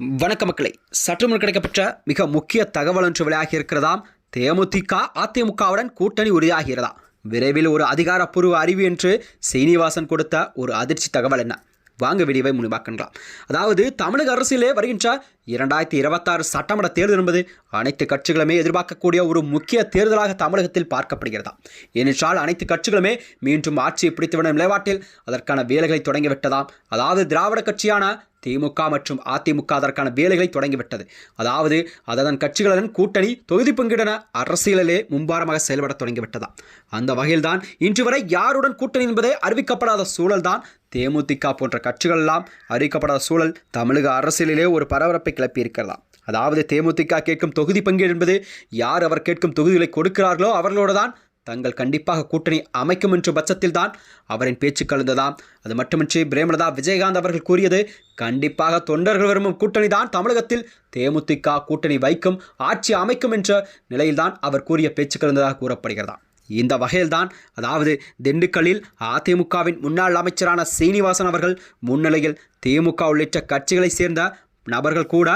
வணக்க மக்களை சற்று முன் கிடைக்கப்பட்ட மிக முக்கிய தகவல் ஒன்று வெளியாகி இருக்கிறதாம் தேமுதிக அதிமுகவுடன் கூட்டணி உறுதியாகிறதா விரைவில் ஒரு அதிகாரப்பூர்வ அறிவு என்று சீனிவாசன் கொடுத்த ஒரு அதிர்ச்சி தகவல் என்ன? வாங்க வீடியோவை முன்பாக்கலாம் அதாவது தமிழக அரசியலே வருகின்ற இரண்டாயிரத்தி இருபத்தாறு சட்டமன்ற தேர்தல் என்பது அனைத்து கட்சிகளுமே எதிர்பார்க்கக்கூடிய ஒரு முக்கிய தேர்தலாக தமிழகத்தில் பார்க்கப்படுகிறதா? ஏனென்றால் அனைத்து கட்சிகளுமே மீண்டும் ஆட்சியை பிடித்துவிடும் நிலைப்பாட்டில் அதற்கான வேலைகளை தொடங்கிவிட்டதாம் அதாவது திராவிட கட்சியான திமுக மற்றும் அதிமுக அதற்கான வேலைகளை தொடங்கிவிட்டது. அதாவது அதன் கட்சிகளுடன் கூட்டணி தொகுதி பங்கிடன அரசியலிலே மும்பாரமாக செயல்பட தொடங்கிவிட்டதா? அந்த வகையில்தான் இன்று வரை யாருடன் கூட்டணி என்பதே அறிவிக்கப்படாத சூழல்தான் தேமுதிக போன்ற கட்சிகள் எல்லாம் அறிவிக்கப்படாத சூழல் தமிழக அரசியலிலே ஒரு பரபரப்பை கிளப்பி அதாவது தேமுதிக கேட்கும் தொகுதி பங்கீடு என்பது யார் அவர் கேட்கும் தொகுதிகளை கொடுக்கிறார்களோ அவர்களோடு தான் தங்கள் கண்டிப்பாக கூட்டணி அமைக்கும் என்ற பட்சத்தில் தான் அவரின் பேச்சு கலந்ததாம். அது மட்டுமின்றி பிரேமலதா விஜயகாந்த் அவர்கள் கூறியது கண்டிப்பாக தொண்டர்கள் விரும்பும் கூட்டணி தான் தமிழகத்தில் தேமுதிக கூட்டணி வைக்கும் ஆட்சி அமைக்கும் என்ற நிலையில்தான் அவர் கூறிய பேச்சு கலந்ததாக கூறப்படுகிறதாம். இந்த வகையில்தான் அதாவது திண்டுக்கல்லில் அதிமுகவின் முன்னாள் அமைச்சரான சீனிவாசன் அவர்கள் முன்னிலையில் திமுக உள்ளிட்ட கட்சிகளைச் சேர்ந்த நபர்கள் கூட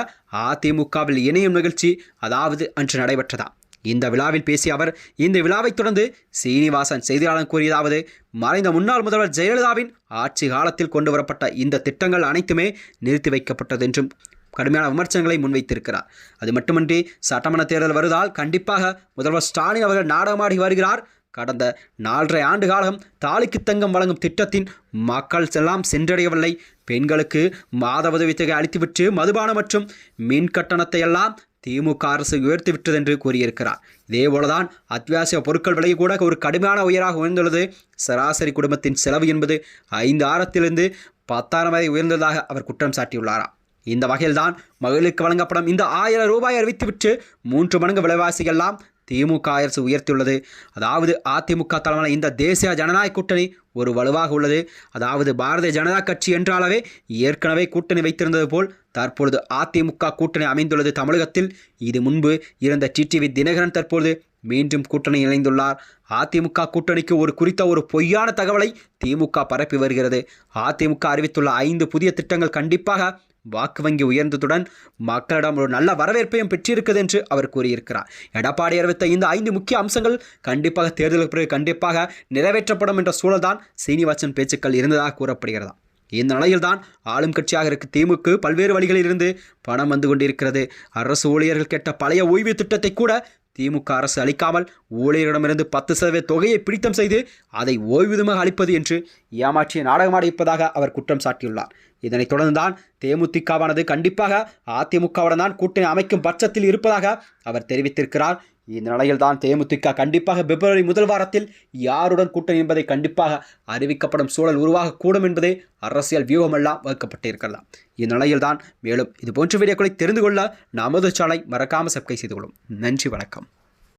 அதிமுகவில் இணையும் நிகழ்ச்சி அதாவது அன்று நடைபெற்றதா? இந்த விழாவில் பேசிய அவர் இந்த விழாவைத் தொடர்ந்து சீனிவாசன் செய்தியாளர் கூறியதாவது மறைந்த முன்னாள் முதல்வர் ஜெயலலிதாவின் ஆட்சி காலத்தில் கொண்டு வரப்பட்ட இந்த திட்டங்கள் அனைத்துமே நிறுத்தி வைக்கப்பட்டது என்றும் கடுமையான விமர்சனங்களை முன்வைத்திருக்கிறார். அது மட்டுமின்றி சட்டமன்ற தேர்தல் வருவதால் கண்டிப்பாக முதல்வர் ஸ்டாலின் அவர்கள் நாடகமாடி வருகிறார். கடந்த நாலரை ஆண்டு காலம் தாலிக்கு தங்கம் வழங்கும் திட்டத்தின் மக்கள் எல்லாம் சென்றடையவில்லை. பெண்களுக்கு மாத உதவித்தொகை அளித்துவிட்டு மதுபானம் மற்றும் மின் கட்டணத்தை எல்லாம் திமுக அரசு உயர்த்தி விட்டது என்று கூறியிருக்கிறார். இதேபோலதான் அத்தியாவசிய பொருட்கள் விலை கூட ஒரு கடுமையான உயராக உயர்ந்துள்ளது. சராசரி குடும்பத்தின் செலவு என்பது ஐந்து ஆயிரத்திலிருந்து பத்தாயிரம் வரை உயர்ந்ததாக அவர் குற்றம் சாட்டியுள்ளாராம். இந்த வகையில்தான் மகளிருக்கு வழங்கப்படும் இந்த ஆயிரம் ரூபாய் அறிவித்துவிட்டு மூன்று மடங்கு விலைவாசி எல்லாம் திமுக அரசு உயர்த்தியுள்ளது. அதாவது அதிமுக தலைமையான இந்த தேசிய ஜனநாயக கூட்டணி ஒரு வலுவாக உள்ளது. அதாவது பாரதிய ஜனதா கட்சி என்றாலவே ஏற்கனவே கூட்டணி வைத்திருந்தது போல் தற்பொழுது அதிமுக கூட்டணி அமைந்துள்ளது தமிழகத்தில். இது முன்பு இருந்த டிடிவி தினகரன் தற்பொழுது மீண்டும் கூட்டணி இணைந்துள்ளார். அதிமுக கூட்டணிக்கு ஒரு குறித்த ஒரு பொய்யான தகவலை திமுக பரப்பி வருகிறது. அதிமுக அறிவித்துள்ள ஐந்து புதிய திட்டங்கள் கண்டிப்பாக வாக்கு வங்கி உயர்ந்ததுடன் மக்களிடம் ஒரு நல்ல வரவேற்பையும் பெற்றிருக்கிறது என்று அவர் கூறியிருக்கிறார். எடப்பாடி அறிவித்த இந்த ஐந்து முக்கிய அம்சங்கள் கண்டிப்பாக தேர்தலுக்கு பிறகு கண்டிப்பாக நிறைவேற்றப்படும் என்ற சூழல்தான் சீனிவாசன் பேச்சுக்கள் இருந்ததாக கூறப்படுகிறதா? இந்த நிலையில்தான் ஆளும் கட்சியாக இருக்க திமுக பல்வேறு வழிகளில் இருந்து பணம் வந்து கொண்டிருக்கிறது. அரசு ஊழியர்கள் கேட்ட பழைய ஓய்வு திட்டத்தை கூட திமுக அரசு அளிக்காமல் ஊழியரிடமிருந்து பத்து சதவீத தொகையை பிடித்தம் செய்து அதை ஓய்வூதியமாக அளிப்பது என்று ஏமாற்றிய நாடகமாடிப்பதாக அவர் குற்றம் சாட்டியுள்ளார். இதனைத் தொடர்ந்துதான் தேமுதிகவானது கண்டிப்பாக அதிமுகவுடன் தான் கூட்டணி அமைக்கும் பட்சத்தில் இருப்பதாக அவர் தெரிவித்திருக்கிறார். இந்த நிலையில்தான் தேமுதிக கண்டிப்பாக பிப்ரவரி முதல் வாரத்தில் யாருடன் கூட்டணி என்பதை கண்டிப்பாக அறிவிக்கப்படும் சூழல் உருவாகக்கூடும் என்பதே அரசியல் வியூகமெல்லாம் வகுக்கப்பட்டிருக்கிறதா. இந்த நிலையில்தான் மேலும் இது போன்ற வீடியோக்களை தெரிந்து கொள்ள நமது சேனலை மறக்காமல் சப்ஸ்கிரைப் செய்து கொள்ளும். நன்றி வணக்கம்.